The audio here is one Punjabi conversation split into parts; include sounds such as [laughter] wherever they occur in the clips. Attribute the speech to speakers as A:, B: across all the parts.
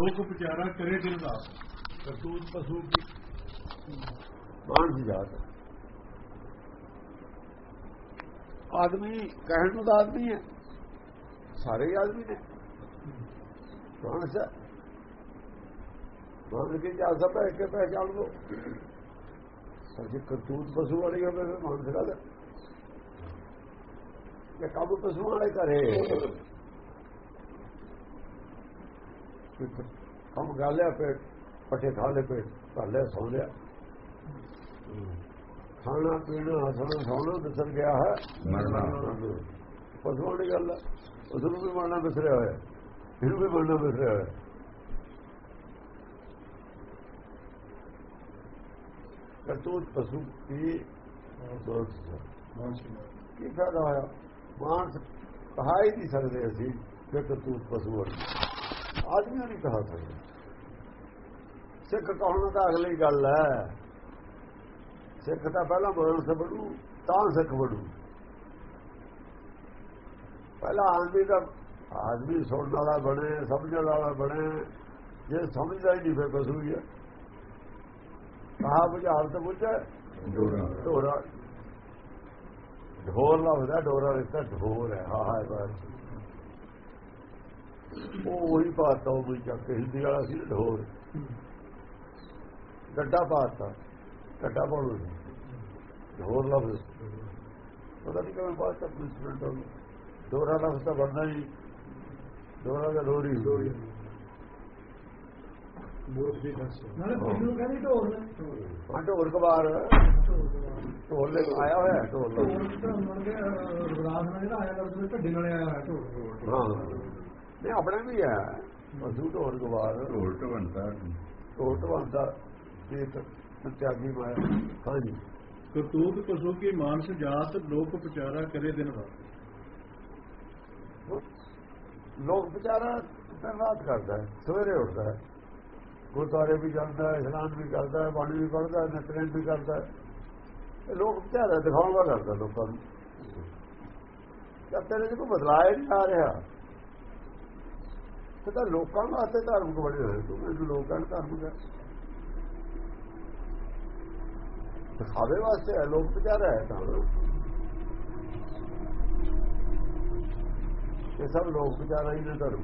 A: ਲੋਕ ਵਿਚਾਰਾ ਕਰੇ ਦਿਨ ਰਾਤ। ਕਰਤੂਤ ਪਸ਼ੂ ਕੀ?
B: ਮਾਨਸ ਜਾਤ। ਆਦਮੀ ਕਹਿਣ ਨੂੰ ਤਾਂ ਆਦਮੀ ਹੈ। ਸਾਰੇ ਆਦਮੀ ਨੇ। ਮਾਨਸ ਹੈ। ਮਾਨਸ ਕੀ ਜਾ ਸਕਦਾ ਹੈ ਕਿ ਪਹਿਚਾਨ ਲੋ ਸੱਚੇ ਕਰਤੂਤ ਪਸ਼ੂ ਵਾਲੀ ਹੋਵੇ ਫਿਰ ਮਾਨਸ ਦਾ ਇਹ ਕਾਬੂ ਪਸ਼ੂ ਵਾਲੇ ਕਰੇ। ਕੰਮ ਗਾਲਿਆ ਪੇਟ ਪੱਠੇ ਖਾ ਲੈ ਪੇਟ ਭਰ ਲਿਆ ਸੌ ਲਿਆ। ਖਾਣਾ ਪੀਣਾ ਹਸਣਾ ਸੌਣਾ ਵਿਸਰ ਗਿਆ ਹੈ।
C: ਮਰਨਾ।
B: ਪਸ਼ੂਆਂ ਦੀ ਗੱਲ ਹੈ। ਉਸ ਨੂੰ ਵੀ ਮਰਨਾ ਵਿਸਰਿਆ ਹੋਇਆ। ਇਹਨੂੰ ਵੀ ਮਰਨਾ ਵਿਸਰਿਆ ਹੋਇਆ। ਕਰਤੂਤ ਪਸ਼ੂ ਕੀ ਦੋਸਤ ਕੀ ਫਾਇਦਾ ਹੋਇਆ? ਮਾਨਸ ਕਹਾ ਹੀ ਨਹੀਂ ਸਕਦੇ ਅਸੀਂ ਕਿ ਕਰਤੂਤ ਪਸ਼ੂ ਵਰਗੀ। ਆਦਮੀਆਂ ਨਹੀਂ ਕਹਾ ਸਕਦੇ ਸਿੱਖ ਕਹਣ ਦਾ ਅਗਲੀ ਗੱਲ ਹੈ। ਸਿੱਖ ਤਾਂ ਪਹਿਲਾਂ ਮਾਨਸ ਬਣੂ ਤਾਂ ਸਿੱਖ ਬਣੂ। ਪਹਿਲਾਂ ਆਦਮੀ ਦਾ ਆਦਮੀ ਸੁਣਨ ਵਾਲਾ ਬਣੇ ਸਮਝਣ ਵਾਲਾ ਬਣੇ। ਜੇ ਸਮਝਦਾ ਹੀ ਨਹੀਂ ਫਿਰ ਹੀ। ਹੈ ਕਹਾ ਬੁਝਾਰ ਤੇ ਬੁਝੇ ਢੋਰਾ ਢੋਰ ਲਫ਼ਜ਼ਾ ਢੋਰਾ ਰਿਸ਼ਤਾ ਢੋਰ ਹੈ। ਹਾਂ ਹਾਂ ਬਸ। ਉਹ ਉਹੀ ਪਾਤਾ ਉਹ ਵੀ ਚੱਕ ਕੇ ਹਿੰਦੀ ਵਾਲਾ ਸੀ ਢੋਰ ਗੱਡਾ ਪਾਤਾ ਗੱਡਾ ਪਾਉਣਾ ਢੋਰ ਲਫ਼ਜ਼। ਪਤਾ ਨਹੀਂ ਕਿਵੇਂ ਮਿਸਪ੍ਰਿੰਟ ਹੋ ਗਿਆ ਢੋਰਾ ਲਫ਼ਜ਼ ਤਾਂ ਬਣਦਾ ਹੀ। ਢੋਰਾ ਦਾ ਢੋਰੀ
A: ਨਾਲੇ ਪਸ਼ੂ ਕਹਿੰਦੇ ਢੋਲ?
B: ਕਬਾਰ ਢੋਲ ਲੈ ਆਇਆ ਹੋਇਆ ਢੋਲ ਲਫ਼ਜ਼।
A: ਢੋਲ ਮਣ ਕੇ ਰਗਦਾਸ ਨਾਲ ਜਿਹੜਾ ਆਇਆ ਕਰਦੇ ਢੱਡੇ ਨਾਲ ਆਇਆ ਹੋਇਆ ਢੋਲ।
B: ਹਾਂ। ਨਹੀਂ ਆਪਣੇ ਵੀ ਹੈ। ਮਜ਼ੂ ਢੋਰ ਕਬਾਰ
C: ਉਲਟ ਬਣਦਾ।
B: ਢੋਲ ਢਵਾਂਦਾ ਇੱਕ ਤਿਆਗੀ ਮਾਇਆ। ਹਾਂਜੀ
A: ਕਰਤੂਤ ਪਸ਼ੂ ਕੀ ਮਾਨਸ ਜਾਤ ਲੋਕ ਵਿਚਾਰਾ ਕਰੇ ਦਿਨ ਰਾਤ।
B: ਲੋਕ ਵਿਚਾਰਾ ਦਿਨ ਰਾਤ ਕਰਦਾ ਹੈ। ਸਵੇਰੇ ਉੱਠਦਾ ਹੈ। ਗੁਰਦੁਆਰੇ ਵੀ ਜਾਂਦਾ ਹੈ ਇਸ਼ਨਾਨ ਵੀ ਕਰਦਾ ਹੈ ਬਾਣੀ ਵੀ ਪੜ੍ਹਦਾ ਹੈ ਨਿਤਨੇਮ ਵੀ ਕਰਦਾ ਹੈ। ਇਹ ਲੋਕ ਵਿਚਾਰਾ ਦਿਖਾਉਂਦਾ ਕਰਦਾ ਲੋਕਾਂ ਨੂੰ। ਜਦ ਤੇਰੇ ਕੋਈ ਬਦਲਾਅ ਨਹੀਂ ਆ ਰਿਹਾ। ਤੇ ਤਾਂ ਲੋਕਾਂ ਵਾਸਤੇ ਧਰਮ ਕੋ ਬੜੇ ਹੋਏ ਤੂੰ ਮੈਨੂੰ ਲੋਕਾਂ ਨੂੰ ਧਰਮ ਹੈ। ਦਿਖਾਵੇ ਵਾਸਤੇ ਹੈ ਲੋਕ ਵਿਚਾਰਾ ਹੈ ਤਾਂ ਇਹ ਸਭ ਲੋਕ ਵਿਚਾਰਾ ਹੀ ਨੇ ਧਰਮ।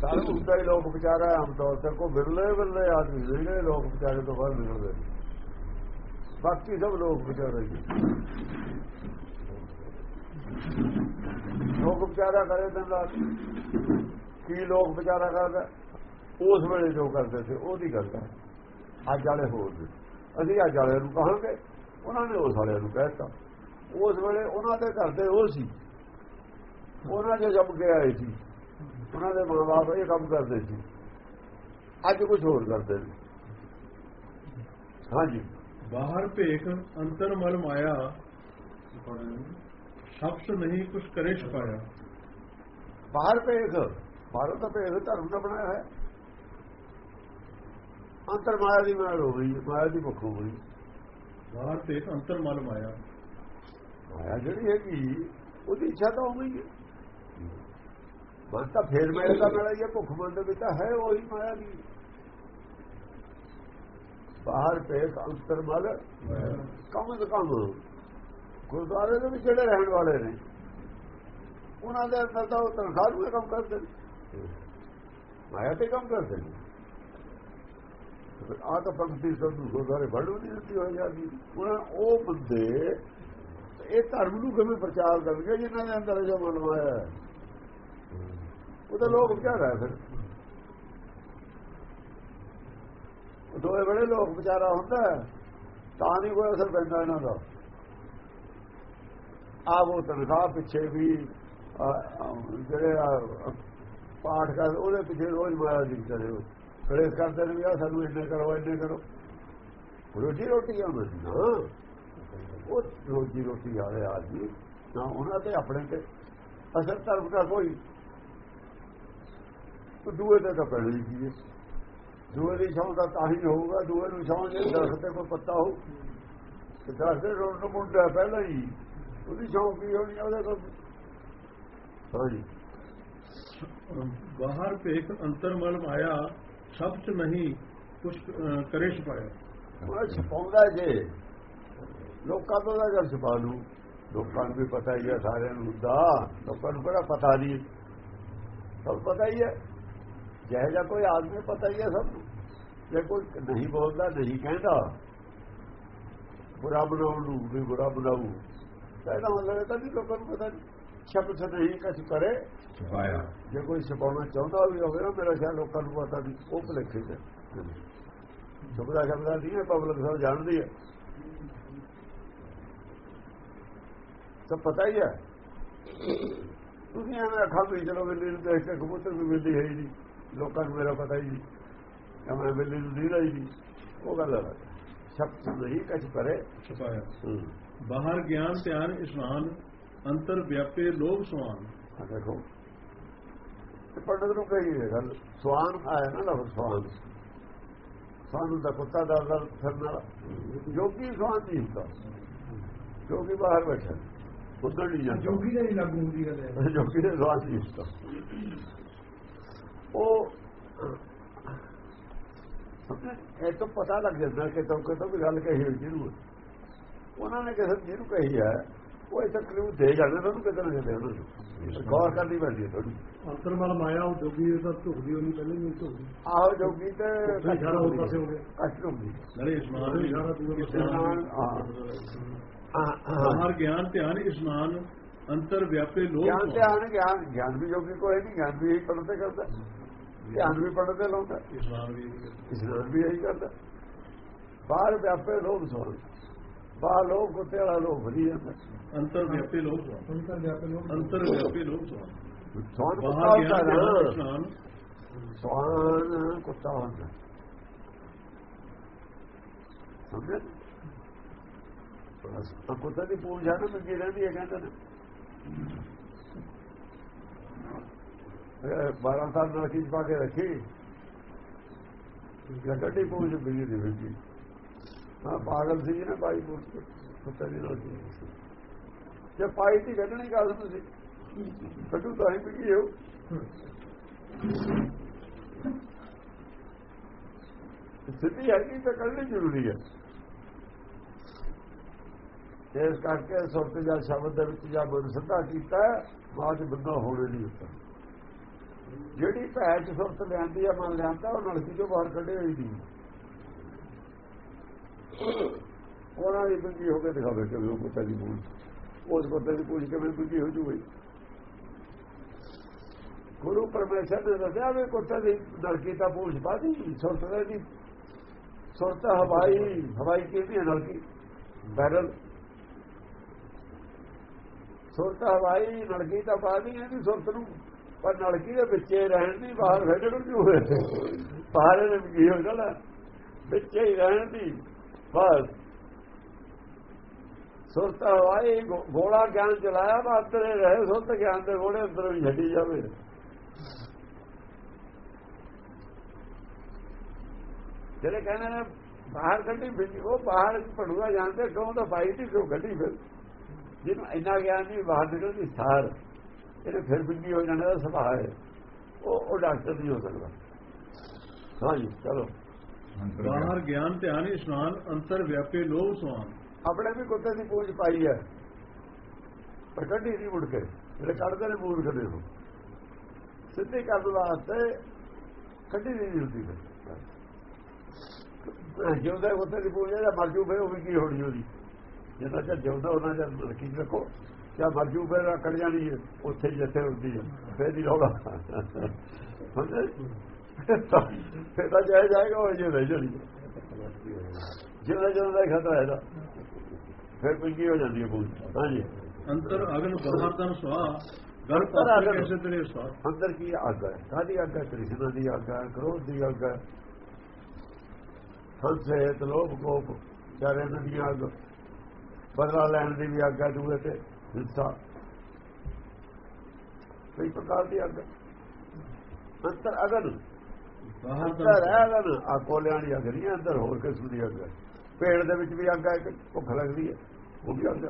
B: ਧਰਮ। ਹੁੰਦਾ ਹੀ ਲੋਕ ਵਿਚਾਰਾ ਆਮ ਤੌਰ ਤੇ ਕੋ ਬਿਰਲੇ ਬਿਰਲੇ ਆਦਮੀ ਜਿਹੜੇ ਲੋਕ ਵਿਚਾਰੇ ਤੋਂ ਬਾਹਰ ਨਿਕਲਦੇ ਬਾਕੀ ਸਭ ਲੋਕ ਵਿਚਾਰਾ ਹੀ ਲੋਕ ਵਿਚਾਰਾ ਕਰੇ ਰਾਤ ਕੀ ਲੋਕ ਵਿਚਾਰਾ ਕਰਦਾ? ਉਸ ਵੇਲੇ ਜੋ ਕਰਦੇ ਸੀ, ਉਹਦੀ ਗੱਲ ਹੈ। ਅੱਜ ਵਾਲੇ ਹੋਰ ਨੇ। ਅਸੀਂ ਅੱਜ ਵਾਲਿਆਂ ਨੂੰ ਕਹਾਂਗੇ, ਉਹਨਾਂ ਨੇ ਉਸ ਵਾਲਿਆਂ ਨੂੰ ਕਹਿਤਾ। ਉਸ ਵੇਲੇ ਉਹਨਾਂ ਦੇ ਘਰ ਦੇ ਉਹ ਸੀ। ਉਹਨਾਂ ਦੇ ਜੰਮ ਕੇ ਆਏ ਸੀ। ਉਹਨਾਂ ਦੇ ਮਾਂ-ਬਾਪ ਇਹ ਕੰਮ ਕਰਦੇ ਸੀ। ਅੱਜ ਕੁਝ ਹੋਰ ਕਰਦੇ ਨੇ। ਹਾਂਜੀ।
A: ਬਾਹਰ ਭੇਖ, ਅੰਤਰ ਮਲ ਮਾਇਆ, ਸ਼ਬਦ ਨਹੀਂ, ਕੁਛ ਕਰੇ ਛਪਾਇਆ।
B: ਬਾਹਰ ਭੇਖ ਬਾਹਰੋਂ ਤਾਂ ਭੇਖ ਧਰਮ ਦਾ ਬਣਾਇਆ ਹੈ ਅੰਤਰ ਮਾਇਆ ਦੀ ਮਾਇਆ ਹੋ ਗਈ ਮਾਇਆ ਦੀ ਭੁੱਖ ਹੋ ਗਈ।
A: ਬਾਹਰ ਭੇਖ ਅੰਤਰ ਮਲ ਮਾਇਆ।
B: ਮਾਇਆ ਜਿਹੜੀ ਹੈਗੀ ਉਹਦੀ ਇੱਛਾ ਤਾਂ ਹੋ ਗਈ। ਹੈ ਮਨ ਤਾਂ ਫੇਰ ਮੇਰੇ ਦਾ ਮੇਰਾ ਇਹ ਭੁੱਖ ਮੰਦ ਵਿੱਚ ਤਾਂ ਹੈ ਉਹੀ ਮਾਇਆ ਦੀ। ਬਾਹਰ ਭੇਖ ਅੰਤਰ ਮਲ ਕੰਮ ਦਾ ਕੰਮ। ਗੁਰਦੁਆਰੇ ਦੇ ਵਿੱਚ ਜਿਹੜੇ ਰਹਿਣ ਵਾਲੇ ਨੇ ਉਹਨਾਂ ਦੇ ਅੰਦਰ ਤਾਂ ਉਹ ਤਨਖਾਹ ਨੂੰ ਕੰਮ ਕਰਦੇ ਨੇ। ਮਾਇਆ ਤੇ ਕੰਮ ਕਰਦੇ ਨੇ। ਆਹ ਤਾਂ ਪੰਕਤੀ ਸਭ ਨੂੰ ਗੁਰਦੁਆਰੇ ਨਹੀਂ ਦਿੱਤੀ ਹੋਈ ਜਾਂਦੀ ਉਹਨਾਂ ਉਹ ਬੰਦੇ ਇਹ ਧਰਮ ਨੂੰ ਕਿਵੇਂ ਪ੍ਰਚਾਰ ਕਰਨਗੇ ਜਿਨ੍ਹਾਂ ਦੇ ਅੰਦਰ ਜੋ ਮਨ ਮਾਇਆ ਉਹ ਤਾਂ ਲੋਕ ਕਿਆ ਰਹਿ ਫਿਰ। ਦੋਏ ਬੜੇ ਲੋਕ ਵਿਚਾਰਾ ਹੁੰਦਾ ਤਾਂ ਨਹੀਂ ਕੋਈ ਅਸਰ ਪੈਂਦਾ ਇਹਨਾਂ ਦਾ। ਆਪ ਉਹ ਤਨਖਾਹ ਪਿੱਛੇ ਵੀ ਜਿਹੜੇ ਪਾਠ ਕਰ, ਉਹਦੇ ਪਿੱਛੇ ਰੋਜ਼ ਮਾਇਆ ਦੀ ਕਰੇ ਖੜੇ ਕਰਦੇ ਨੇ ਵੀ ਆ ਸਾਨੂੰ ਇੰਨੇ ਕਰੋ ਇੰਨੇ ਕਰੋ। ਰੋਜੀ ਰੋਟੀ ਆਉਂਦੀ ਨਾ ਉਹ ਰੋਜੀ ਰੋਟੀ ਵਾਲੇ ਆਦਮੀ ਨਾ ਉਹਨਾਂ ਤੇ ਆਪਣੇ ਤੇ ਅਸਰ ਧਰਮ ਦਾ ਕੋਈ। ਦੂਏ ਤੇ ਤਾਂ ਪੈਣੀ ਹੀ ਹੈ ਦੂਏ ਦੀ ਛਾਂ ਦਾ ਤਾਂ ਹੀ ਹੋਊਗਾ, ਦੂਏ ਨੂੰ ਛਾਂ ਜੇ ਦਰਖਤ ਤੇ ਕੋਈ ਪੱਤਾ ਹੋ ਤੇ ਦਰਖਤ ਰੋਣ ਨੂੰ ਮੁੰਡਾ ਪਹਿਲਾਂ ਹੀ। ਉਹਦੀ ਛਾਂ ਕੀ ਹੋਣੀ ਉਹਦੇ ਕੋਲ ਹਾਂਜੀ
A: ਬਾਹਰ ਭੇਖ ਅੰਤਰ ਮਲ ਮਾਇਆ ਸਭ ਚ ਨਹੀਂ ਕੁਛ ਕਰੇ ਛਪਾਇਆ
B: ਉਹ ਛਪਾਉਂਦਾ ਜੇ। ਲੋਕਾਂ ਤੋਂ ਦਾ ਗੱਲ ਛਪਾ ਲੂ ਲੋਕਾਂ ਨੂੰ ਵੀ ਪਤਾ ਹੀ ਹੈ ਸਾਰਿਆਂ ਨੂੰ ਹੁੰਦਾ। ਲੋਕਾਂ ਨੂੰ ਕਿਹੜਾ ਪਤਾ ਨਹੀਂ ਸਭ ਪਤਾ ਹੀ ਹੈ। ਜਿਹੇ ਜਿਹਾ ਕੋਈ ਆਦਮੀ ਪਤਾ ਹੀ ਹੈ ਸਭ ਨੂੰ। ਜੇ ਕੋਈ ਨਹੀਂ ਬੋਲਦਾ ਨਹੀਂ ਕਹਿੰਦਾ ਬੁਰਾ ਬਣਾਉਣ ਨੂੰ ਵੀ ਬੁਰਾ ਬਣਾਉ ਤਾਂ ਇਹਦਾ ਮਤਲਬ ਇਹ ਤਾਂ ਨਹੀਂ ਲੋਕਾਂ ਨੂੰ ਪਤਾ ਨਹੀਂ ਸ਼ਬਦ ਨਹੀਂ ਕੁਛ ਕਰੇ
C: ਛਪਾਇਆ
B: ਜੇ ਕੋਈ ਛਪਾਉਣਾ ਚਾਹੁੰਦਾ ਵੀ ਹੋਵੇ ਨਾ ਮੇਰਾ ਖਿਆਲ ਲੋਕਾਂ ਨੂੰ ਪਤਾ ਨਹੀਂ ਉਹ ਭੁਲੇਖੇ ਚ ਸ਼ਬਦਾ ਸ਼ਬਦਾ ਨਹੀਂ ਹੈ ਪਬਲਿਕ ਸਭ ਜਾਣਦੀ ਹੈ ਸਭ ਪਤਾ ਹੀ ਹੈ ਤੁਸੀਂ ਐਵੇਂ ਅੱਖਾਂ ਵੀ ਚਲੋ ਬਿੱਲੀ ਨੂੰ ਦੇਖ ਕੇ ਕਬੂਤਰ ਵੀ ਬਿੱਲੀ ਹੈ ਹੀ ਨਹੀਂ ਲੋਕਾਂ ਨੂੰ ਮੇਰਾ ਪਤਾ ਹੀ ਨਹੀਂ ਕਿ ਮੈਂ ਬਿੱਲੀ ਨੂੰ ਨਹੀਂ ਰਹੀ ਨਹੀਂ ਉਹ ਗੱਲ ਹੈ ਸ਼ਬਦ ਨਹੀਂ ਕਛ ਕਰੇ
A: ਛਪਾਇਆ
B: ਹੂੰ।
A: ਬਾਹਰ ਗਿਆਨ ਧਿਆਨ ਇਸਨਾਨ ਅੰਤਰ ਵਿਆਪੇ ਲੋਭ ਸਵਾਨ।
B: ਆ ਦੇਖੋ। ਇਹ ਪੰਡਤ ਨੂੰ ਕਹੀ ਹੈ ਗੱਲ ਸਵਾਨ ਆਇਆ ਨਾ ਲਫ਼ਜ਼ ਸਵਾਨ। ਸਾਨੂੰ ਦਾ ਕੁੱਤਾ ਦਾ ਦਲ ਫਿਰਨਾ ਜੋਗੀ ਸਵਾਨ ਨਹੀਂ ਹੁੰਦਾ। ਜੋਗੀ ਬਾਹਰ ਬੈਠਾ। ਉੱਧਰ ਨਹੀਂ ਜਾਂਦਾ।
D: ਜੋਗੀ ਦਾ ਹੀ ਲਾਗੂ ਹੁੰਦੀ ਗੱਲ ਹੈ [laughs]
B: ਜੋਗੀ ਦੇ ਸਵਾਨ ਨਹੀਂ ਹੁੰਦਾ। ਉਹ ਇਹ ਤਾਂ ਪਤਾ ਲੱਗ ਜਾਂਦਾ ਕਿ ਤੋਂ ਕਿਤੋਂ ਵੀ ਗੱਲ ਕਹੀ ਹੋਈ ਜਿਹਨੂੰ ਉਹਨਾਂ ਨੇ ਕਿਸੇ ਜਿਹਨੂੰ ਕਹੀ ਹੈ ਉਹ ਇਹ ਤਕਲੀਫ ਦੇ ਜਾਂਦੇ ਤੁਹਾਨੂੰ ਕਿਤੇ ਨਾ ਕਿਤੇ ਉਹਨਾਂ ਨੂੰ ਗੌਰ ਕਰਨੀ ਪੈਂਦੀ ਹੈ ਥੋੜੀ
A: ਅੰਤਰ ਮਲ ਮਾਇਆ ਉਹ ਜੋਗੀ ਦਾ ਝੁਕਦੀ ਹੋਣੀ ਪਹਿਲੇ ਨਹੀਂ ਝੁਕਦੀ
B: ਆਹੋ ਜੋਗੀ ਤੇ
A: ਇਸ਼ਾਰਾ ਹੋਰ ਪਾਸੇ ਹੋ ਗਿਆ।
B: ਕਸ਼ਟ ਹੁੰਦੀ
A: ਨਾਲੇ ਇਸਨਾਨ ਵੀ ਇਸ਼ਾਰਾ ਦੂਰ
B: ਇਸ਼ਨਾਨ, ਹਾਂ। ਹਾਂ, ਹਾਂ।
A: ਬਾਹਰ ਗਿਆਨ ਧਿਆਨ ਅੰਤਰ ਵਿਆਪੇ ਲੋਭ
B: ਗਿਆਨ ਧਿਆਨ ਗਿਆਨ ਗਿਆਨ ਵੀ ਜੋਗੀ ਕੋਈ ਨਹੀਂ ਗਿਆਨ ਵੀ ਇਹੀ ਪੜ੍ਹਦੇ ਕਰਦਾ। ਧਿਆਨ ਵੀ ਪੜ੍ਹਦੇ ਲਾਉਂਦਾ।
A: ਇਸਨਾਨ ਵੀ
B: ਇਸਨਾਨ ਵੀ ਇਹੀ ਕਰਦਾ। ਬਾਹਰ ਵਿਆਪੇ ਲੋਭ ਸੋਣ ਬਾਹਰ ਲੋਭ ਕੁੱਤੇ ਵਾਲਾ ਲੋਭ ਵਧੀ ਜਾਂਦਾ
A: ਅੰਤਰ ਵਿਆਪੇ ਸਵਾਨ
D: ਅੰਤਰ ਵਿਆਪੇ ਲੋਕ
A: ਅੰਤਰ ਵਿਆਪੇ ਲੋਭ ਸਵਾਨ
B: ਕੁੱਤਾ
A: ਬਾਹਰ
B: ਹੁੰਦਾ ਨਾ। ਸੋਣ ਕੁੱਤਾ ਹੁੰਦਾ। ਸਮਝੇ ਤਾਂ ਕੁੱਤੇ ਦੀ ਪੂਜਾ ਨਾ ਮੰਗੀ ਰਹਿੰਦੀ ਹੈ ਕਹਿੰਦੇ ਨੇ। ਇਹ 12 ਸਾਲ ਦਾ ਚੀਜ਼ ਪਾ ਕੇ ਰੱਖੀ। ਗੱਡੀ ਪੂਜ ਬਿਜ਼ੀ ਦੀ ਬਿਜ਼ੀ ਹਾਂ, ਪਾਗਲ ਸੀ ਨਾ ਬਾਈ ਪੂਜ ਕੇ ਕੁੱਤੇ ਦੀ ਜੇ ਪਾਈ ਤੀ ਕੱਢਣੀ ਗੱਲ ਤੁਸੀਂ। ਕੱਢੂ ਤਾਂ ਹੀ ਬਿਜ਼ੀ ਹੋ ਸਥਿਤੀ ਹੈਗੀ ਤਾਂ ਕੱਢਣੀ ਜ਼ਰੂਰੀ ਹੈ। ਇਸ ਕਰਕੇ ਸੁਰਤ ਜਾਂ ਸ਼ਬਦ ਦੇ ਵਿੱਚ ਜਾਂ ਮਨ ਸਿੱਧਾ ਕੀਤਾ, ਬਾਅਦ ਬੰਦਾ ਹੋਣੇ ਨਹੀਂ ਹੁੰਦਾ। ਜਿਹੜੀ ਭੈ ਚ ਸੁਰਤ ਲਿਆਂਦੀ ਆ, ਮਨ ਲਿਆਂਦਾ, ਉਹ ਨਲਕੀ ਚੋਂ ਬਾਹਰ ਕੱਢੇ ਹੋਈ ਨਹੀਂ। ਉਹਨਾਂ ਦੀ ਬੰਗੀ ਹੋ ਕੇ ਦਿਖਾਵੇ ਕਿ ਉਹ ਕੁੱਤੇ ਦੀ ਪੂਜ ਉਸ ਕੁੱਤੇ ਦੀ ਪੂਜ ਕਿਵੇਂ ਬੰਗੀ ਹੋ ਜੂਗੀ ਗੁਰੂ ਪਰਮੇਸ਼ਰ ਨੇ ਦੱਸਿਆ ਵੀ ਕੁੱਤੇ ਦੀ ਨਲਕੀ ਤਾਂ ਪੂਜ ਪਾਦੀ ਸੁਰਤ ਦੀ ਸੁਰਤ ਹਵਾਈ ਹਵਾਈ ਕਿਹਦੀ ਹੈ ਨਲਕੀ? ਬੈਰਲ। ਸੁਰਤ ਹਵਾਈ, ਨਲਕੀ ਤਾਂ ਬਾਦੀ ਇਹਦੀ ਸੁਰਤ ਨੂੰ। ਪਰ ਨਲਕੀ ਦੇ ਵਿੱਚ ਰਹਿਣ ਦੀ, ਬਾਹਰ ਫੇਡਣ ਨੂੰ ਹੋਏ। ਬਾਹਰ ਦੇ ਕੀ ਹੋ ਜਾਣਾ? ਵਿੱਚੇ ਹੀ ਰਹਿਣ ਦੀ। ਬਸ। ਸੁਰਤ ਹਵਾਈ ਗੋਲਾ ਗਿਆਨ ਚਲਾਇਆ ਬਾਤਰੇ ਰਹੇ ਸੁਰਤ ਗਿਆਨ ਦੇ ਗੋਲੇ ਅੰਦਰ ਵੀ ਛੱਡੀ ਜਾਵੇ। ਜਿਹੜੇ ਕਹਿੰਦੇ ਨੇ ਬਾਹਰ ਕੱਢੀ ਬਿੱਲੀ ਉਹ ਬਾਹਰ ਪੜੂਆ ਜਾਂਦੇ, ਕਿਉਂ ਤਾਂ ਬਾਈ ਦੀ ਕਿਉਂ ਕੱਢੀ ਫਿਰ? ਜਿਹਨੂੰ ਇੰਨਾ ਗਿਆਨ ਨਹੀਂ, ਬਾਹਰ ਨਿਕਲਦੀ ਸਾਰ। ਇਹਨੇ ਫਿਰ ਬਿੱਲੀ ਹੋ ਜਾਣਾ ਦਾ ਸੁਭਾਅ ਹੈ। ਉਹ ਉਹ ਡਾਕਟਰ ਨਹੀਂ ਹੋ ਸਕਦਾ। ਹਾਂਜੀ, ਚਲੋ।
A: ਬਾਹਰ ਗਿਆਨ ਧਿਆਨ ਇਸਨਾਨ ਅੰਤਰ ਵਿਆਪੇ ਲੋਭ ਸਵਾਨ
B: ਆਪਣੇ ਵੀ ਕੁੱਤੇ ਦੀ ਪੂਛ ਪਾਈ ਹੈ। ਪਰ ਕੱਢੀ ਨਹੀਂ ਮੁੜ ਕੇ। ਜਿਹੜੇ ਕੱਢਦੇ ਨੇ ਮੂਰਖ ਦੇ ਉਹ ਸਿੱਧੀ ਕਰਨ ਵਾਸਤੇ ਕੱਢੀ ਨਹੀਂ ਹੁੰਦੀ ਜਿਉਂਦਾ ਕੁੱਤੇ ਦੀ ਪੂਛ ਜਾਂ ਮਰ ਜੂ ਫਿਰ ਉਹ ਵੀ ਕੀ ਹੋਣੀ ਉਹਦੀ? ਜਿੰਨਾ ਚਿਰ ਜਿਉਂਦਾ ਉਹਨਾਂ ਚਿਰ ਲੜਕੀ ਰੱਖੋ। ਜਾਂ ਮਰ ਜੂ ਫਿਰ ਕੱਢ ਜਾਣੀ ਹੈ। ਉੱਥੇ ਹੀ ਜਿੱਥੇ ਹੁੰਦੀ ਹੈ। ਫੇਰ ਹੀ ਰੋਗਾ ਸਮਝੇ ਫੇਰ ਤਾਂ ਜਾਇ ਜਾਏਗਾ ਉਹ ਜੇ ਰਹਿ ਜਾਣੀ ਜਿੰਨਾ ਜਦੋਂ ਦਾ ਖਤਰਾ ਇਹਦਾ। ਫਿਰ ਪਿੰਗੀ ਹੋ ਜਾਂਦੀ ਹੈ ਹਾਂਜੀ।
A: ਅੰਤਰ ਅਗਨ ਤਨ ਸਵਾ ਗਰ
B: ਅਗਨ।
A: ਕੈਸੇ ਤੇਰੇ ਸਵਾ
B: ਅੰਦਰ ਕੀ ਅੱਗ ਹੈ? ਕਾਦੀ ਅੱਗ ਹੈ? ਕ੍ਰਿਸ਼ਨ ਦੀ ਅੱਗ ਹੈ ਕ੍ਰੋਧ ਦੀ ਅੱਗ ਹੈ। ਹੰਸੇ ਲੋਭ ਕੋਪ ਚਾਰੇ ਨਦੀਆਂ ਅੱਗ। ਬਦਲਾ ਲੈਣ ਦੀ ਵੀ ਅੱਗ ਹੈ ਦੂਏ ਤੇ ਹਿੰਸਾ। ਕਈ ਪ੍ਰਕਾਰ ਦੀ ਅੱਗ। ਅੰਤਰ ਅਗਨ। ਅੰਦਰ ਹੈ ਅਗਨ ਆ ਕੋਲਿਆਂ ਦੀ ਅੱਗ ਨਹੀਂ ਅੰਦਰ ਹੋਰ ਕਿਸਮ ਦੀ ਅੱਗ ਹੈ ਪੇੜ ਦੇ ਵਿੱਚ ਵੀ ਅੱਗ ਹੈ ਭੁੱਖ ਲੱਗਦੀ ਹੈ। ਉਹ ਵੀ ਅੱਗ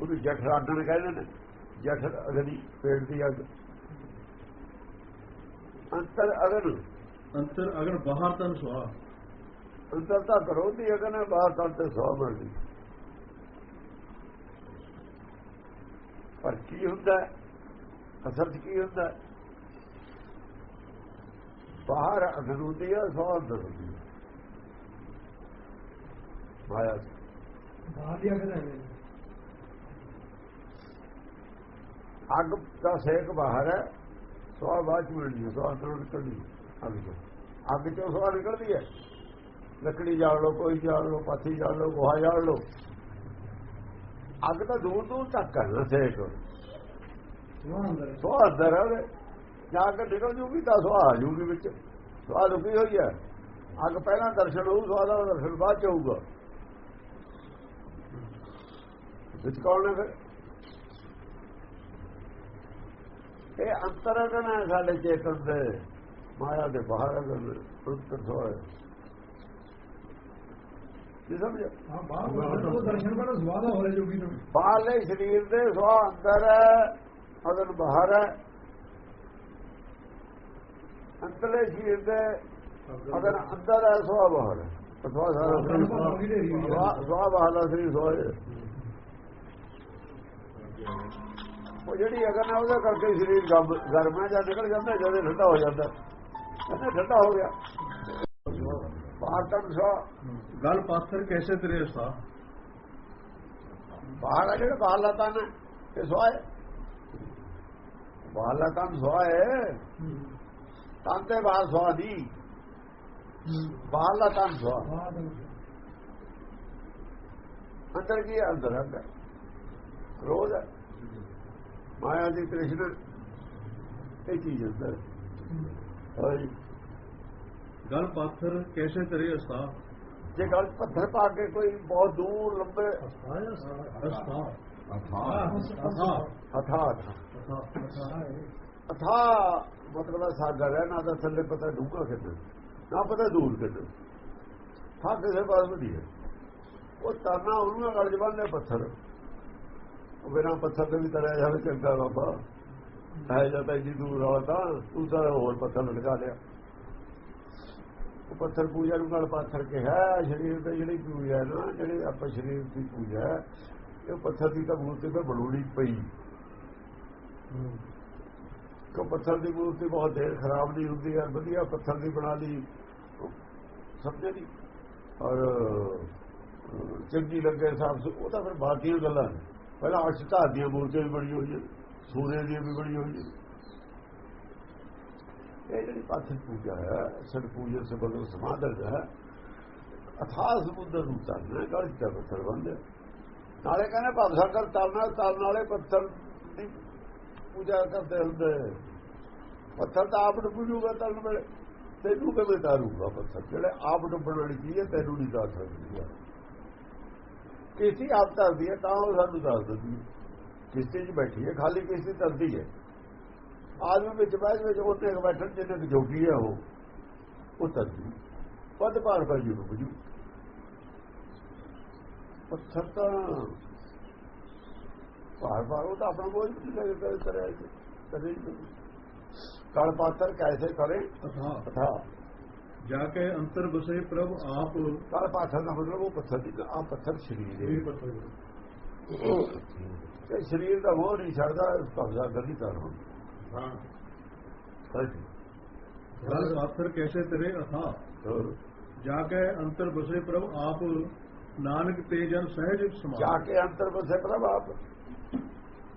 B: ਉਹਨੂੰ ਜਠਰਾਗਣ ਕਹਿੰਦੇ ਨੇ। ਜਠਰ ਅਗਨੀ ਪੇਟ ਦੀ ਅੱਗ। ਅੰਤਰ ਅਗਨ।
A: ਅੰਤਰ ਅਗਰ ਬਾਹਰ ਤਨ ਸੁਆ
B: ਅੰਦਰ ਤਾਂ ਕਰੋ ਦੀ ਅਗਨ ਹੈ ਬਾਹਰ ਤਾਂ ਤੇ ਸੌ ਬਣਦੀ ਪਰ ਕੀ ਹੁੰਦਾ 'ਚ ਕੀ ਹੁੰਦਾ? ਬਾਹਰ ਹੁੰਦੀ ਹੈ ਸੌ ਅੰਦਰ ਹੁੰਦੀ ਹੈ ਮਾਇਆ 'ਚ।
D: ਬਾਹਰ ਦੀ ਅਗਰ
B: ਅੱਗ ਦਾ ਸੇਕ ਬਾਹਰ ਹੈ ਸਵਾ ਬਾਅਦ ਚ ਮਿਲਦੀ ਹੈ ਸਵਾ ਅੰਦਰੋਂ ਨਿਕਲਦੀ ਹੈ ਅੱਗ ਚੋਂ। ਅੱਗ ਚੋਂ ਸਵਾ ਨਿਕਲਦੀ ਹੈ। ਲੱਕੜੀ ਜਾਲ ਲਓ ਕੋਈ ਜਾਲ ਲਓ ਪਾਥੀ ਜਾਲ ਲਓ ਗੋਹਾ ਜਾਲ ਲਓ। ਅੱਗ ਤਾਂ ਦੂਰ ਦੂਰ ਤੱਕ ਨਾ ਸੇਕ।
D: ਅੰਦਰ
B: ਸਵਾ ਅੰਦਰ ਹੈ ਜਾ ਕੇ ਨਿਕਲ ਜੂਗੀ ਤਾਂ ਸਵਾ ਆ ਜੂਗੀ ਵਿੱਚ। ਸਵਾ ਰੁਕੀ ਹੋਈ ਹੈ। ਅੱਗ ਪਹਿਲਾਂ ਦਰਸ਼ਨ ਹੋਊ ਸਵਾ ਦਾ ਦਰਸ਼ਨ ਬਾਅਦ ਚ ਹੋਊਗਾ। ਵਿੱਚ ਕੌਣ ਹੈ ਫਿਰ? ਇਹ ਅੰਤਰਗਨ ਹੈ ਸਾਡੇ ਚੇਤਨ ਦੇ। ਮਾਇਆ ਦੇ ਬਾਹਰ ਉੱਤਰ ਸੋਏ ਕੀ ਸਮਝ
D: ਹਾਂ ਬਾਹਰ ਉਹ ਦਰਸ਼ਨ ਕਰੋ ਸਵਾਦ ਹੋ ਰਿਹਾ ਜੋਗੀ ਨੂੰ।
B: ਬਾਹਰਲੇ ਸਰੀਰ ਦੇ ਸਵਾ ਅੰਦਰ ਹੈ ਅਗਨ ਬਾਹਰ ਹੈ। ਅੰਦਰਲੇ ਸਰੀਰ ਦੇ ਅਗਰ ਅੰਦਰ ਹੈ ਸਵਾ ਬਾਹਰ ਸਵਾ ਸਾਰਾ ਸਵਾ ਸਵਾ ਬਾਹਰਲਾ ਸਰੀਰ ਸੋਏ ਉਹ ਜਿਹੜੀ ਅਗਰ ਨਾ ਉਹਦੇ ਕਰਕੇ ਸਰੀਰ ਗਰਮ ਹੈ ਜਾਂ ਨਿਕਲ ਜਾਂਦਾ ਜਦੋਂ ਠੰਡਾ ਹੋ ਜਾਂਦਾ। ਕਹਿੰਦੇ ਠੰਡਾ ਹੋ ਗਿਆ। ਬਾਹਰ ਤੱਕ ਸਵਾ
A: ਗਲ ਪਾਥਰ ਕੈਸੇ ਤੇਰੇ ਸਾ
B: ਬਾਹਰ ਆ ਜਿਹੜਾ ਬਾਹਰਲਾ ਤਨ ਹੈ, ਇਹ ਸਵਾ ਹੈ। ਬਾਹਰਲਾ ਤਨ ਸਵਾ ਹੈ। ਤਨ ਤੇ ਬਾਹਰ ਸਵਾ ਦੀ ਬਾਹਰਲਾ ਤਨ ਸਵਾ ਅੰਦਰ ਕੀ? ਅੰਦਰ ਹੈ ਰੋਜ਼ ਹੈ। ਮਾਇਆ ਦੀ ਕ੍ਰਿਸ਼ਨ। ਇਹ ਚੀਜ਼ ਅੰਦਰ। ਹਾਂਜੀ
A: ਗਲ ਪਾਥਰ ਕੈਸੇ ਤੇਰੇ ਸਾ
B: ਜੇ ਗੱਲ ਪੱਥਰ ਪਾ ਕੇ ਕੋਈ ਬਹੁਤ ਦੂਰ ਲੰਬੇ।
A: ਅਸਥਾ
B: ਅਥਾ
A: ਅਥਾ
B: ਅਥਾ ਅਥਾ ਮਤਲਬ ਹੈ ਸਾਗਰ ਹੈ, ਨਾ ਤਾਂ ਥੱਲੇ ਪਤਾ ਡੂੰਘਾ ਕਿੰਨਾ ਨਾ ਪਤਾ ਦੂਰ ਕਿੰਨਾ ਥਾ ਕਿਸੇ ਬਾਤ ਨਹੀਂ ਹੈ। ਉਹ ਤਰਨਾ ਉਹਨੂੰ ਗਲ ਜਵਾਨੇ ਪੱਥਰ। ਉਹ ਬਿਨਾਂ ਪੱਥਰ ਦੇ ਵੀ ਤਰਿਆ ਜਾਵੇ, ਚੰਗਾ ਬਾਬਾ। ਹੈ ਜਾਂ ਤਾਂ ਦੂਰ ਆ ਤਾਂ ਤੂੰ ਤਾਂ ਹੋਰ ਪੱਥਰ ਲਗਾ ਲਿਆ। ਉਹ ਪੱਥਰ ਪੂਜਾ ਨੂੰ ਨਾਲ ਪੱਥਰ ਕਿਹਾ, ਸਰੀਰ ਤੇ ਜਿਹੜੀ ਪੂਜਾ ਨਾ, ਜਿਹੜੇ ਆਪਾਂ ਸਰੀਰ ਦੀ ਪੂਜਾ ਇਹ ਪੱਥਰ ਦੀ ਤਾਂ ਮੂਰਤੀ ਤੇ ਬਣੂਣੀ ਪਈ। ਕਿ ਪੱਥਰ ਦੀ ਮੂਰਤੀ ਬਹੁਤ ਦੇਰ ਖਰਾਬ ਨਹੀਂ ਹੁੰਦੀ ਹੈ, ਵਧੀਆ ਪੱਥਰ ਦੀ ਬਣਾ ਲਈ। ਸਮਝੇ ਨਹੀਂ। ਔਰ ਚੰਗੀ ਲੱਗੇ, ਸਾਫ਼ ਉਹ ਤਾਂ ਫਿਰ ਬਾਕੀਆਂ ਗੱਲਾਂ ਨੇ। ਪਹਿਲਾਂ ਅਸ਼ਟਾ ਦੀਆਂ ਮੂਰਤੀਆਂ ਵੀ ਬਣੀ ਹੋਈਆਂ ਸੂਰੇ ਦੀਆਂ ਵੀ ਬਣੀ ਹੋਈਆਂ। ਇਹ ਜਿਹੜੀ ਪਾਥਰ ਪੂਜਾ ਹੈ ਸੜ ਪੂਜਾ ਸੇ ਬਦਲ ਸਮਾਦਰ ਹੈ, ਅਥਾਹ ਸਮੁੰਦਰ ਨੂੰ ਤਰਨਾ ਗਲ ਦਾ ਪੱਥਰ ਬੰਦੇ ਨਾਲੇ ਕਹਿੰਦੇ ਭਵ ਸਾਗਰ ਤਰਨਾ ਤਰਨ ਵਾਲੇ ਪੱਥਰ ਪੂਜਾ ਕਰਦੇ ਹੁੰਦੇ। ਪੱਥਰ ਤਾਂ ਆਪ ਨੂੰ ਪੂਜੂਗਾ ਤਰਨ ਵੇਲੇ। ਤੈਨੂੰ ਕਿਵੇਂ ਤਾਰੂਗਾ ਪੱਥਰ? ਜਿਹੜੇ ਆਪ ਡੁੱਬਣ ਵਾਲੀ ਚੀਜ਼ ਹੈ, ਤੈਨੂੰ ਨਹੀਂ ਤਾਰ ਸਕਦੀ ਕਿਸੇ ਆਪ ਤਰਦੀ ਹੈ, ਤਾਂ ਉਹ ਸਾਨੂੰ ਦੱਸ ਦਿੰਦੀ ਕਿਸੇ 'ਚ ਬੈਠੀ ਹੈ, ਖਾਲੀ ਕਿਸੇ ਤਰਦੀ ਹੈ। ਆਦਮੀ ਵਿੱਚ ਬਾਅਦ ਵਿੱਚ ਉੱਥੇ ਬੈਠਣ ਜਿਹਨੇ ਜੋਗੀ ਹੈ ਉਹ ਉਹ ਤਰਦੀ ਵੱਧ ਭਾਰ ਪੈ ਜੂ ਬੁਝੂ। ਪੱਥਰ ਤਾਂ ਭਾਰ ਭਾਰ ਉਹ ਤਾਂ ਆਪਣਾ ਬੋਝ ਨਹੀਂ ਲੱਗਦਾ ਕਰਿਆ ਕਦੇ ਕਲ ਪਾਤਰ ਕੈਸੇ ਕਰੇ?
A: ਅਥਾ ਜਾ ਕੇ ਅੰਤਰ ਬਸੇ ਪ੍ਰਭ ਆਪ।
B: ਕਲ ਪਾਤਰ ਦਾ ਮਤਲਬ ਉਹ ਪੱਥਰ ਦੀ ਆ ਪੱਥਰ ਸਰੀਰ
A: ਇਹ
B: ਹੈ ਤੇ ਸਰੀਰ ਦਾ ਮੋਹ ਨਹੀਂ ਛੱਡਦਾ ਭਵਜਾ ਗਲੀ ਕਰ
A: ਹਾਂ। ਗਲ ਪਾਥਰ ਕੈਸੇ ਤੇਰੇ ਅਥਾ? ਜਾ ਕੇ ਅੰਤਰ ਬਸੇ ਪ੍ਰਭ ਆਪ। ਨਾਨਕ ਤੇ ਜਨ ਸਹਿਜ ਸਮਾ
B: ਜਾ ਕੇ ਅੰਤਰ ਬਸੇ ਪ੍ਰਭ ਆਪ।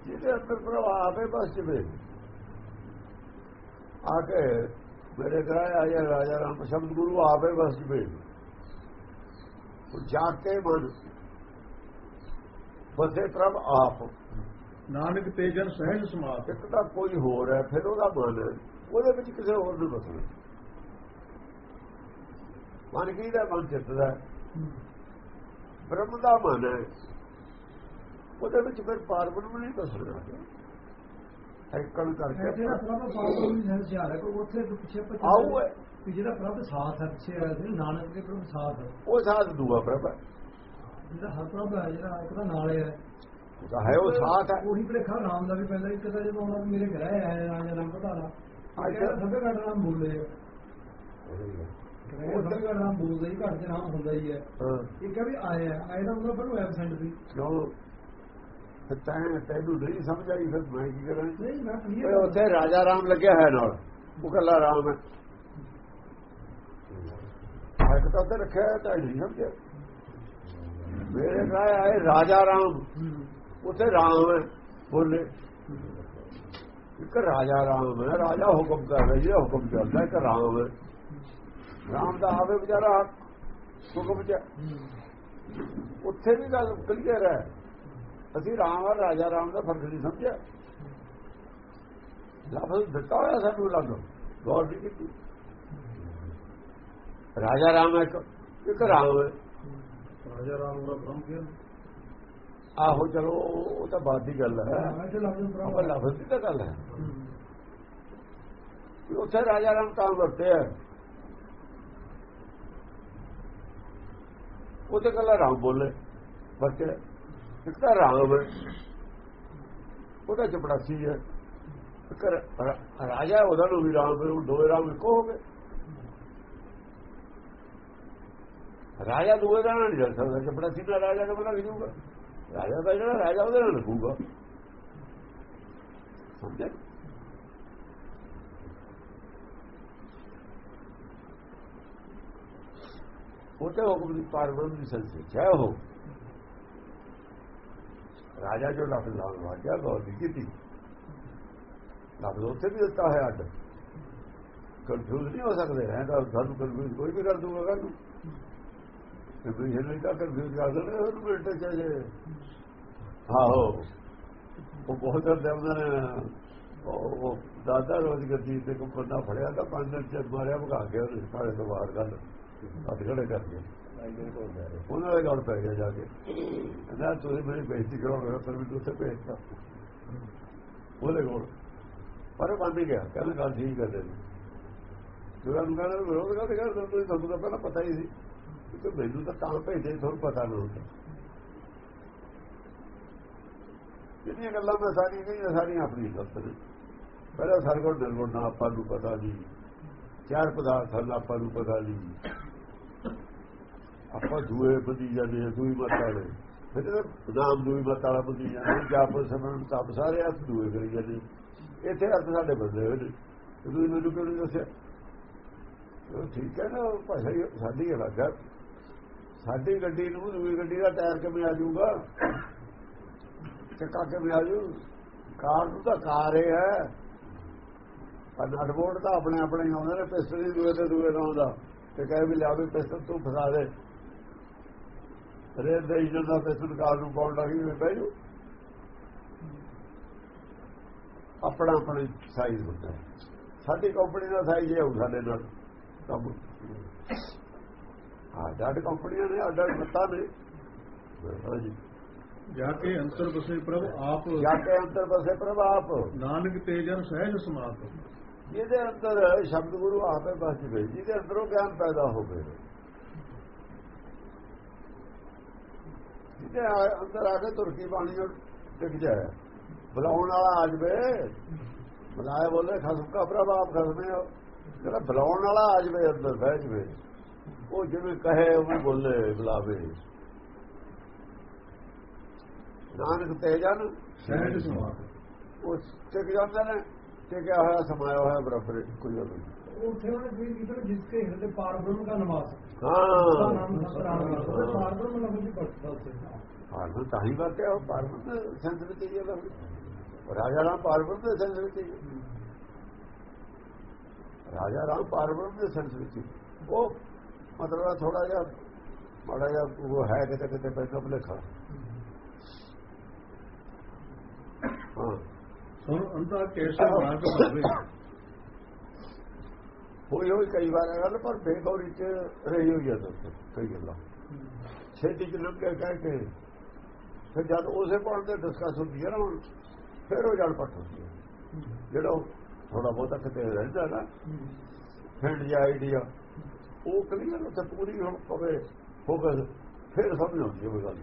B: ਜਿਹਦੇ ਅੰਦਰ ਪ੍ਰਭ ਆਪੇ ਬਸ ਜਵੇ। ਆ ਕੇ ਮੇਰੇ ਘਰ ਆਇਆ ਰਾਜਾ ਰਾਮ ਸ਼ਬਦ ਗੁਰੂ ਆਪੇ ਬਸ ਜਵੇ। ਉਹ ਜਾ ਕੇ ਮਨ। ਬਸੇ ਪ੍ਰਭ ਆਪ।
A: ਨਾਨਕ ਤੇ ਜਨ ਸਹਿਜ ਸਮਾ
B: ਇੱਕ ਤਾਂ ਕੋਈ ਹੋਰ ਹੈ ਫਿਰ ਉਹਦਾ ਮਨ। ਹੈ ਉਹਦੇ ਵਿੱਚ ਕਿਸੇ ਹੋਰ ਨੂੰ ਬਸਣਾ। ਮਨ ਕੀ ਦਾ ਮਨ ਚਿੱਤ ਦਾ। ਹੈ। ਬ੍ਰਹਮ ਦਾ ਮਨ ਹੈ। ਉਹਦੇ ਵਿੱਚ ਫਿਰ ਪਾਰਵਨ ਨੂੰ ਨਹੀਂ ਬਸਣਾ ਐਕਣ ਕਰਕੇ
D: ਜਿਹੜਾ ਪ੍ਰਭ ਪਾਉ ਨੂੰ ਸੰਸ ਜਾ ਰਿਹਾ ਕੋਈ ਉੱਥੇ ਤੋਂ ਪਿੱਛੇ ਪਿੱਛੇ
B: ਆਊ ਹੈ
D: ਵੀ ਜਿਹੜਾ ਪ੍ਰਭ ਸਾਥ ਹੈ ਪਿੱਛੇ ਆਇਆ ਸੀ ਨਾਨਕ ਦੇ ਪ੍ਰਭ ਸਾਥ ਹੈ।
B: ਉਹ ਸਾਥ ਦੂਆ ਪ੍ਰਭ। ਹੈ।
D: ਜਿਹੜਾ ਹਰ ਪ੍ਰਭ ਹੈ ਜਿਹੜਾ ਇੱਕ ਤਾਂ ਨਾਲੇ ਹੈ।
B: ਉਹ ਤਾਂ ਹੈ ਉਹ ਸਾਥ ਹੈ।
D: ਉਹੀ ਭਲੇਖਾ ਰਾਮ ਦਾ ਵੀ ਪੈਂਦਾ ਇੱਕ ਤਾਂ ਜਦੋਂ ਆਉਣਾ ਵੀ ਮੇਰੇ ਘਰ ਆਇਆ ਹੈ ਰਾਜਾ ਰਾਮ ਪਧਾਰਾ
B: ਅੱਜ
D: ਅੱਜ ਸਭੇ ਘਰ ਨਾਮ ਬੋਲੇ ਉਹ ਸਭੇ ਘਰ ਨਾਮ ਬੋਲਦਾ ਹੀ ਘਰ ਦੇ ਨਾਮ ਹੁੰਦਾ ਹੀ ਹੈ।
B: ਹਾਂ।
D: ਇਹ ਕਹ ਵੀ ਆਇਆ ਆਇਆ ਦਾ ਮਤਲਬ ਫਿਰ ਐਬਸੈਂਟ ਸੀ।
B: ਫਿਰ ਤੈਂ ਤੈਨੂੰ ਨਹੀਂ ਸਮਝ ਆਈ ਫਿਰ ਮੈਂ ਕੀ ਕਰਾਂ?
D: ਨਹੀਂ ਮੈਂ ਕਲੀਅਰ
B: ਉੱਥੇ ਰਾਜਾ ਰਾਮ ਲੱਗਿਆ ਹੈ ਨਾਲ। ਉਹ ਕੱਲਾ ਰਾਮ ਹੈ। ਇੱਕ ਤਾਂ ਉੱਥੇ ਰੱਖਿਆ ਹੈ ਤਾਂ ਨਹੀਂ ਸਮਝਿਆ। ਮੇਰੇ ਨਾਲ ਆਏ ਰਾਜਾ ਰਾਮ। ਉੱਥੇ ਰਾਮ ਹੈ ਬੋਲੇ। ਇੱਕ ਰਾਜਾ ਰਾਮ ਹੈ। ਰਾਜਾ ਹੁਕਮ ਕਰ ਰਿਹਾ ਜਿਹੜਾ ਹੁਕਮ ਚੱਲਦਾ ਇੱਕ ਰਾਮ ਹੈ। ਰਾਮ ਦਾ ਆਵੇ ਵਿਚਾਰਾ ਹੁਕਮ ਚ। ਉੱਥੇ ਵੀ ਗੱਲ ਕਲੀਅਰ ਹੈ। ਅਸੀਂ ਰਾਮ ਔਰ ਰਾਜਾ ਰਾਮ ਦਾ ਫ਼ਰਕ ਨਹੀਂ ਸਮਝਿਆ। ਲਫ਼ਜ਼ ਦਿੱਤਾ ਹੋਇਆ ਸਾਨੂੰ ਲੱਗ ਗੌਰ ਨਹੀਂ ਕੀਤੀ। ਰਾਜਾ ਰਾਮ ਹੈ ਇੱਕ ਇੱਕ ਰਾਮ। ਹੈ
A: ਰਾਜਾ ਰਾਮ ਦਾ ਬ੍ਰਹਮ ਗਿਆਨ
B: ਆਹੋ ਚਲੋ ਉਹ ਤਾਂ ਬਾਤ ਦੀ ਗੱਲ ਹੈ।
D: ਤੇ ਲਫ਼ਜ਼
B: ਦੀ ਤਾਂ ਗੱਲ ਹੈ। ਉੱਥੇ ਰਾਜਾ ਰਾਮ ਤਾਂ ਵਰਤਿਆ ਉਹਦੇ ਕੱਲਾ ਰਾਮ ਬੋਲੇ ਵਰਤਿਆ। ਇੱਕ ਤਾਂ ਰਾਮ ਹੈ। ਉਹਦਾ ਚਪੜਾਸੀ ਹੈ। ਇੱਕ ਰਾਜਾ ਉਹਦਾ ਨੂੰ ਵੀ ਰਾਮ, ਫਿਰ ਉਹ ਦੋਏ ਰਾਮ ਇੱਕੋ ਹੋ ਗਏ। ਰਾਜਾ ਦੋਵੇਂ ਦਾ ਨਾਲ ਨਹੀਂ ਰਹਿ ਸਕਦਾ ਚਪੜਾਸੀ ਦਾ ਰਾਜਾ ਦਾ ਬਣਾ ਜੂਗਾ ਰਾਜਾ ਦਾ ਜਿਹੜਾ ਰਾਜਾ, ਉਹਦੇ ਨਾਲ ਲੱਗੂਗਾ। ਸਮਝਿਆ? ਉਹ ਤੇ ਹੁਕਮ ਦੀ ਪਾਰਵਨ ਦੀ ਸੰਸੇ ਜੈ ਹੋ ਰਾਜਾ ਜੋ ਲਫ਼ਜ਼ ਲਾਉਣ ਵਾਜਿਆ ਗੌਰ ਦੀ ਕੀਤੀ। ਲਫ਼ਜ਼ ਉੱਥੇ ਵੀ ਦਿੱਤਾ ਹੈ ਅੱਡ। ਕਨਫਿਊਜ਼ ਨਹੀਂ ਹੋ ਸਕਦੇ ਹੈ ਤਾਂ ਸਾਨੂੰ ਕਨਫਿਊਜ਼ ਕੋਈ ਵੀ ਕਰ ਦੂਗਾ ਕਰ ਨੂੰ ਤੇ ਵੀ ਇਹ ਨਹੀਂ ਕਨਫਿਊਜ਼ ਕਰ ਦਿੰਦੇ ਉਹ ਮਿੰਟ ਚ ਆਹੋ। ਉਹ ਬਹੁਤ ਕਰਦੇ ਉਹਨਾਂ ਨੇ ਉਹ ਦਾਦਾ ਰੋਜ਼ ਗੱਦੀ ਤੇ ਕੋ ਬੰਦਾ ਫੜਿਆ ਤਾਂ ਪੰਜ ਦਿਨ ਚ ਮਾਰਿਆ, ਭਗਾ ਕੇ ਉਹਨੇ ਸਾਰੇ ਤੋਂ ਬਾਹਰ ਗੱਲ ਹੱਥ ਖੜੇ ਕਰਕੇ ਉਹਨਾਂ ਦੇ ਗੱਲ ਪੈ ਗਿਆ ਜਾ ਕੇ। ਕਹਿੰਦਾ, ਤੁਸੀਂ ਮੇਰੀ ਬੇਇੱਜ਼ਤੀ ਕਰੋਗੇ ਪਰ ਵੀ ਤੁਸੀਂ ਭੇਜਤਾ ਉਹਦੇ ਕੋਲ। ਪਰ ਬੰਦ ਗਿਆ। ਕਹਿੰਦਾ, ਗੱਲ ਠੀਕ ਕਰਦੇ ਨੇ ਜਿਹੜਾ ਨੂੰ ਕਹਿੰਦਾ ਵਿਰੋਧ ਕਰਦੇ ਕਰਦੇ, ਤੁਸੀਂ ਤੁਹਾਨੂੰ ਤਾਂ ਪਹਿਲਾਂ ਪਤਾ ਹੀ ਸੀ। ਕਿ ਮੈਨੂੰ ਤਾਂ ਤਾਂ ਭੇਜੇ ਤੁਹਾਨੂੰ ਪਤਾ ਨਹੀਂ ਹੁੰਦਾ। ਜਿਹੜੀਆਂ ਗੱਲਾਂ ਮੈਂ ਸਾਰੀਆਂ ਕਹੀਆਂ, ਸਾਰੀਆਂ ਆਪਣੀ ਗਲਤ ਨੇ। ਪਹਿਲਾਂ ਸਾਡੇ ਕੋਲ ਨਿਰਗੁਣ ਨਾ, ਆਪਾਂ ਨੂੰ ਪਤਾ ਨਹੀਂ। ਚਾਰ ਪਦਾਰਥ ਹਨ, ਆਪਾਂ ਨੂੰ ਪਤਾ ਨਹੀਂ। ਆਪਾਂ ਦੂਏ ਬਦੀ ਜਾਂਦੇ ਹਾਂ ਦੂਈ ਮਤ ਵਾਲੇ। ਫਿਰ ਨਾਮ ਦੂਈ ਮਤ ਵਾਲਾ ਬਦੀ ਜਾਂਦੇ ਜਾਪ ਸਮਣ ਤਪ ਸਾਰੇ ਅਰਥ ਦੂਏ ਕਰੀ ਜਾਂਦੇ। ਇੱਥੇ ਅਰਥ ਸਾਡੇ ਬੰਦੇ ਹੋਏ ਦੂਈ ਮੈਨੂੰ ਕਿਉਂ ਨਹੀਂ ਦੱਸਿਆ? ਠੀਕ ਹੈ ਨਾ ਭਾਸ਼ਾ ਸਾਡੀ ਅਲੱਗ ਹੈ ਸਾਡੀ ਗੱਡੀ ਨੂੰ ਦੂਈ ਗੱਡੀ ਦਾ ਟਾਇਰ ਕਿਵੇਂ ਆ ਜਾਊਗਾ? ਚੱਕਾ ਕਿਵੇਂ ਆ ਜਾਊ? ਕਾਰ ਨੂੰ ਤਾਂ ਕਾਰ ਹੀ ਹੈ। ਪਰ ਨਟਬੋਰਡ ਤਾਂ ਆਪਣੇ ਆਪਣੇ ਆਉਂਦੇ ਨੇ, ਪਿਸਟਲ ਹੀ ਦੂਏ ਤੇ ਦੂਏ ਦਾ। ਆਉਂਦਾ ਤੇ ਕਹੇ ਵੀ ਲਿਆ ਵੀ ਪਿਸਟਲ ਤੂੰ ਫਸਾ ਦੇ। ਰੇਲ ਦੇ ਇੰਜਨ ਦਾ ਪਿਸਟਲ ਕਾਰ ਨੂੰ ਪਾਉਣ ਲੱਗੀ ਬਹਿ ਜਾਊ ਆਪਣਾ ਆਪਣਾ ਸਾਈਜ਼ ਹੁੰਦਾ। ਸਾਡੀ ਕੰਪਨੀ ਦਾ ਸਾਈਜ਼ ਇਹ ਹੋਊ ਸਾਡੇ ਨਾਲ। ਕੰਮ। ਆ ਡਾਟ ਕੰਪਨੀਆਂ ਨੇ ਅੱਡ ਮਤਾ ਨੇ ਹਾਂਜੀ।
A: ਜਾ ਕੇ ਅੰਤਰ ਬਸੇ ਪ੍ਰਭ ਆਪ।
B: ਜਾ ਕੇ ਅੰਦਰ ਬਸੇ ਪ੍ਰਭਾਪ
A: ਨਾਨਕ ਤੇਜਨ ਸਹਿਜ ਸਮਾਤ
B: ਜਿਹਦੇ ਅੰਦਰ ਸ਼ਬਦ ਗੁਰੂ ਆਪੇ ਬਸ ਗਏ ਜਿਹਦੇ ਅੰਦਰੋਂ ਗਿਆਨ ਪੈਦਾ ਹੋ ਗਏ ਜਿਹਦੇ ਅੰਦਰ ਆ ਕੇ ਤੁਰਕੀ ਬਾਣੀ ਨੂੰ ਟਿਕ ਜਾਏ। ਬੁਲਾਉਣ ਵਾਲਾ ਆ ਜਵੇ। ਬੁਲਾਏ ਬੋਲੇ ਖਸਮ ਕਾ ਪ੍ਰਭਾਵ ਖਸਮੇ ਹੋ। ਜਿਹੜਾ ਬੁਲਾਉਣ ਵਾਲਾ ਆ ਜਵੇ ਅੰਦਰ ਬਹਿ ਜਵੇ। ਉਹ ਜਿਵੇਂ ਕਹੇ ਉਹ ਬੋਲੇ ਬੁਲਾਵੇ। ਨਾਨਕ ਤੇਜਨ
A: ਸਹਿਜ ਸਮਾਤ
B: ਉਹ ਟਿਕ ਜਾਂਦੇ ਨੇ। ਟਿਕਿਆ ਹੋਇਆ ਸਮਾਇਆ ਹੋਇਆ ਬਰਾਬਰ ਕੋਈ ਨਹੀਂ।
D: ਉੱਥੇ ਉਹਨੇ ਫਿਰ ਕੀਤਾ ਜਿਸਕੇ ਹਿਰਦੇ ਪਾਰ ਬ੍ਰਹਮ ਦਾ ਨਿਵਾਸ।
B: ਹਾਂ।
D: ਨਾਮ ਸਤਨਾਮ ਕਰਦਾ ਪਾਰ ਬ੍ਰਹਮ ਦੀ ਵਰਤਦਾ ਉੱਥੇ।
B: ਪਾਰਵਨ ਤਾਂ ਹੀ ਵਰਤਿਆ ਉਹ ਦੇ ਵਿੱਚ ਹੀ ਹੈ ਰਾਜਾ ਰਾਮ ਪਾਰਵਨ ਦੇ ਸੰਤ ਵਿੱਚ ਹੀ ਹੈ। ਰਾਜਾ ਰਾਮ ਪਾਰਵਨ ਦੇ ਸੰਤ ਵਿੱਚ ਹੀ। ਉਹ ਮਤਲਬ ਥੋੜਾ ਜਿਹਾ ਮਾੜਾ ਜਿਹਾ ਉਹ ਹੈ ਕਿਤੇ ਕਿਤੇ ਪੈਸਾ ਭਲੇਖਾ। ਹਾਂ।
A: ਸੁਣ ਅੰਤਾ ਕੈਸੇ ਮਾਰਗ ਭਾਵੇ
B: ਹੋਈ ਹੋਈ ਕਈ ਵਾਰ ਗੱਲ ਪਰ ਬੇਗੌਰੀ ਚ ਰਹੀ ਹੋਈ ਹੈ ਕਈ ਗੱਲਾਂ ਛੇਤੀ ਚ ਲੰਘ ਕੇ ਕਹਿ ਕੇ, ਫਿਰ ਜਦ ਉਸੇ ਪੁਆਇੰਟ ਤੇ ਡਿਸਕਸ ਹੁੰਦੀ ਹੈ ਨਾ ਹੁਣ, ਫਿਰ ਉਹ ਜੜ ਪੱਟ ਹੁੰਦੀ ਹੈ ਜਿਹੜਾ ਥੋੜਾ ਬਹੁਤਾ ਕਿਤੇ ਰਹਿੰਦਾ ਨਾ ਫਿੰਡ ਜਾਂ ਆਈਡੀਆ ਉਹ ਕਲੀਅਰ ਉੱਥੇ ਪੂਰੀ ਹੁਣ ਪਵੇ ਫੋਕਸ ਫਿਰ ਸਮਝ ਆਉਂਦੀ ਹੈ ਉਹ ਗੱਲ।